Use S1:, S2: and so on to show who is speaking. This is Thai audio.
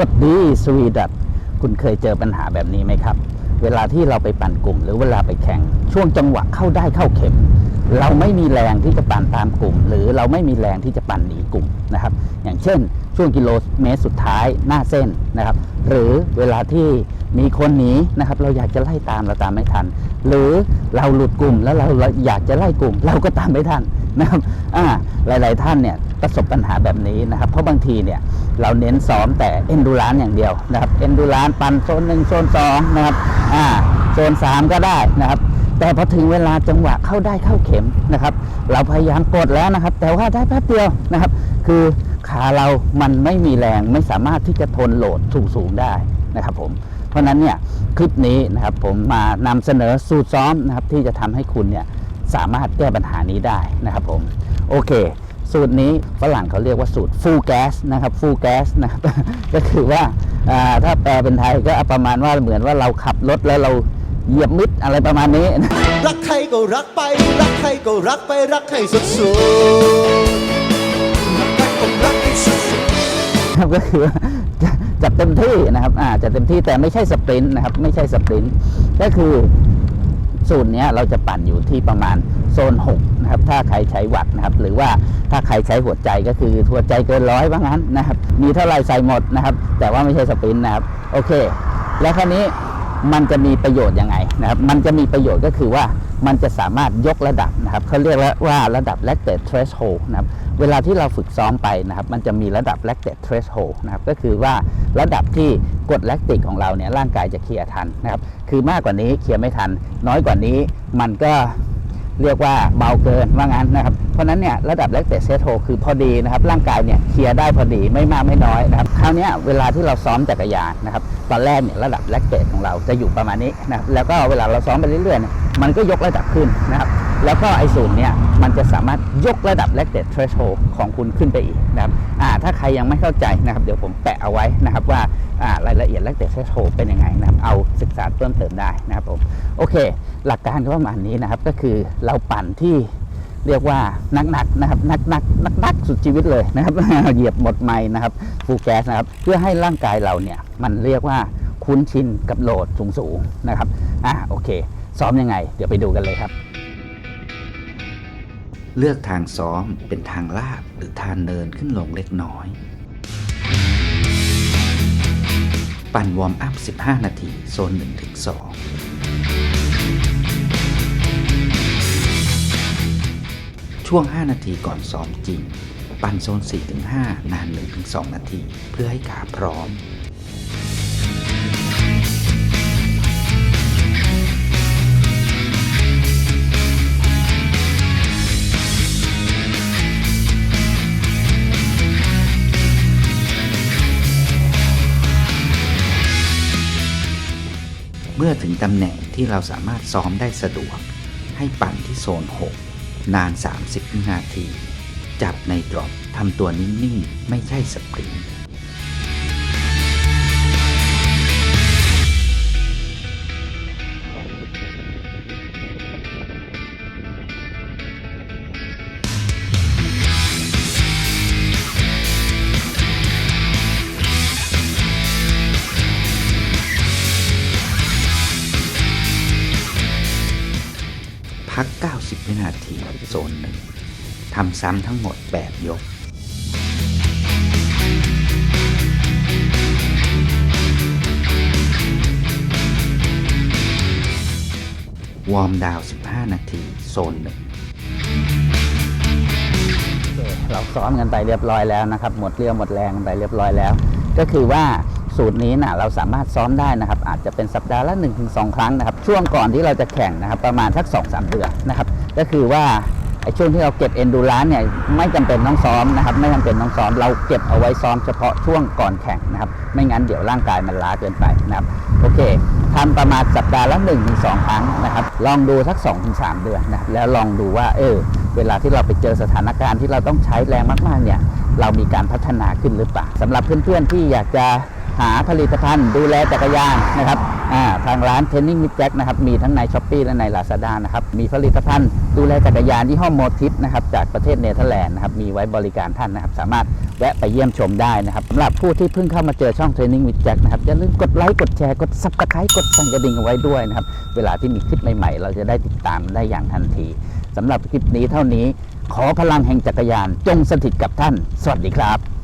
S1: วัสดีสวีดัตคุณเคยเจอปัญหาแบบนี้ไหมครับ เวลาที่เราไปปั่นกลุ่ม หรือเวลาไปแข่ง ช่วงจังหวะเข้าได้เข้าเข็ม เราไม่มีแรงที่จะปั่นตามกลุ่ม หรือเราไม่มีแรงที่จะปั่นหนีกลุ่มนะครับ อย่างเช่น ช่วงกิโลเมตรสุดท้ายหน้าเส้นนะครับ หรือเวลาที่มีคนหนีนะครับ เราอยากจะไล่ตามเราตามไม่ทัน หรือเราหลุดกลุ่มแล้วเราอยากจะไล่กลุ่ม เราก็ตามไม่ทัน นะครับอ่าหลาย ๆ ท่านเนี่ยประสบปัญหาแบบนี้นะครับ เพราะบางทีเนี่ยเราเน้นซ้อมแต่เอ็นดูรานอย่างเดียวนะครับเอนดูรานปั่นโซนหนึ่งโซนสองนะครับอ่าโซนสามก็ได้นะครับ แต่พอถึงเวลาจังหวะเข้าได้เข้าเข็มนะครับ เราพยายามกดแล้วนะครับ แต่ว่าได้แป๊บเดียวนะครับ คือขาเรามันไม่มีแรงไม่สามารถที่จะทนโหลดสูงๆได้นะครับผมเพราะนั้นเนี่ยคลิปนี้นะครับผมมานำเสนอสูตรซ้อมนะครับที่จะทำให้คุณเนี่ย สามารถแก้ปัญหานี้ได้นะครับผมโอเค สูตรนี้ฝรั่งเขาเรียกว่าสูตร full gas นะครับ full gas นะครับก็คือว่าอ่าถ้าแปลเป็นไทยก็ประมาณว่าเหมือนว่าเราขับรถแล้วเราเหยียบมิดอะไรประมาณนี้
S2: รักใครก็รักไป รักใครก็รักไปรักให้สุดสุดรักใครก็รักให้สุดสุด
S1: ครับก็คือว่าจะจัดเต็มที่นะครับอ่าจัดเต็มที่แต่ไม่ใช่สปรินต์นะครับไม่ใช่สปรินต์ก็คือ โซนนี้เราจะปั่นอยู่ที่ประมาณโซน6นะครับถ้าใครใช้วัดนะครับ หรือว่าถ้าใครใช้หัวใจก็คือหัวใจเกินร้อยว่างั้นนะครับ มีเท่าไรใส่หมดนะครับ แต่ว่าไม่ใช่สปรินต์นะครับ โอเค แล้วคราวนี้มันจะมีประโยชน์ยังไงนะครับ มันจะมีประโยชน์ก็คือว่า มันจะสามารถยกระดับนะครับเขาเรียกว่าระดับ lactate threshold นะครับเวลาที่เราฝึกซ้อมไปนะครับ มันจะมีระดับ lactate threshold นะครับก็คือว่าระดับที่กรดแลคติกของเราเนี่ยร่างกายจะเคลียร์ทันนะครับคือมากกว่านี้เคลียร์ไม่ทัน น้อยกว่านี้มันก็เรียกว่าเบาเกินว่างั้นนะครับ เพราะนั้นเนี่ยระดับ lactate threshold คือพอดีนะครับ ร่างกายเนี่ยเคลียร์ได้พอดีไม่มากไม่น้อยนะครับคราวนี้เวลาที่เราซ้อมจักรยานนะครับ ตอนแรกเนี่ยระดับ lactate ของเราจะอยู่ประมาณนี้นะครับแล้วก็เวลาเราซ้อมไปเรื่อยๆเนี่ย มันก็ยกระดับขึ้นนะครับ แล้วก็ไอสูตรเนี่ยมันจะสามารถยกระดับ lactate threshold ของคุณขึ้นไปอีกนะครับอ่าถ้าใครยังไม่เข้าใจนะครับ เดี๋ยวผมแปะเอาไว้นะครับว่าอ่ารายละเอียด lactate threshold เป็นยังไงนะครับ เอาศึกษาเพิ่มเติมได้นะครับผม โอเค หลักการก็ประมาณนี้นะครับ ก็คือเราปั่นที่เรียกว่านักๆนะครับนักๆนักๆสุดชีวิตเลยนะครับ เหยียบหมดไม้นะครับฟูแก๊สนะครับ เพื่อให้ร่างกายเราเนี่ยมันเรียกว่าคุ้นชินกับโหลดสูงๆนะครับ อ่าโอเค ซ้อมยังไง เดี๋ยวไปดูกันเลยครับ
S3: เลือกทางซ้อมเป็นทางลาดหรือทางเนินขึ้นลงเล็กน้อย ปั่นวอร์มอัพ 15 นาทีโซน1-2ช่วง 5 นาทีก่อนซ้อมจริง ปั่นโซน4-5นาน1-2นาที เพื่อให้ขาพร้อม เมื่อถึงตำแหน่งที่เราสามารถซ้อมได้สะดวก ให้ปั่นที่โซน 6 นาน 30 วินาที จับในดรอปทำตัวนิ่ง ๆ ไม่ใช่สปริง พัก 90 วินาทีโซนหนึ่งทำซ้ำทั้งหมด8ยกวอร์มดาวน์15 นาที โซนหนึ่ง
S1: เราซ้อมกันไปเรียบร้อยแล้วนะครับ หมดเรี่ยวหมดแรงกันไปเรียบร้อยแล้ว ก็คือว่า สูตรนี้นะเราสามารถซ้อมได้นะครับ อาจจะเป็นสัปดาห์ละ 1-2 ครั้งนะครับ ช่วงก่อนที่เราจะแข่งนะครับ ประมาณสัก 2-3 เดือนนะครับ ก็คือว่าไอ้ช่วงที่เราเก็บเอนดูรานเนี่ยไม่จำเป็นต้องซ้อมนะครับ ไม่จำเป็นต้องซ้อมเราเก็บเอาไว้ซ้อมเฉพาะช่วงก่อนแข่งนะครับ ไม่งั้นเดี๋ยวร่างกายมันล้าเกินไปนะครับ โอเคทำประมาณสัปดาห์ละ1นถึงสครั้งนะครับ ลองดูสัก 2-3 เดือนนะแล้วลองดูว่าเออเวลาที่เราไปเจอสถานการณ์ที่เราต้องใช้แรงมากๆเนี่ยเรามีการพัฒนาขึ้นหรือเปล่าสำหรับเพื่อนๆที่อยากจะ หาผลิตภัณฑ์ดูแลจักรยานนะครับทางร้านเทนนิ่งมิดแจ็คนะครับมีทั้งในช้อปปีและใน Lazada นะครับมีผลิตภัณฑ์ดูแลจักรยานยี่ห้อโมทิปนะครับจากประเทศเนเธอร์แลนด์นะครับมีไว้บริการท่านนะครับสามารถแวะไปเยี่ยมชมได้นะครับสำหรับผู้ที่เพิ่งเข้ามาเจอช่องเทรนนิ่งมิดแจ็คนะครับอย่าลืมกดไลค์กดแชร์กดซับสไครต์กดสั่นกระดิ่งเอาไว้ด้วยนะครับเวลาที่มีคลิปใหม่ๆ เราจะได้ติดตามได้อย่างทันทีสำหรับคลิปนี้เท่านี้ ขอพลังแห่งจักรยานจงสถิตกับท่าน สวัสดีครับ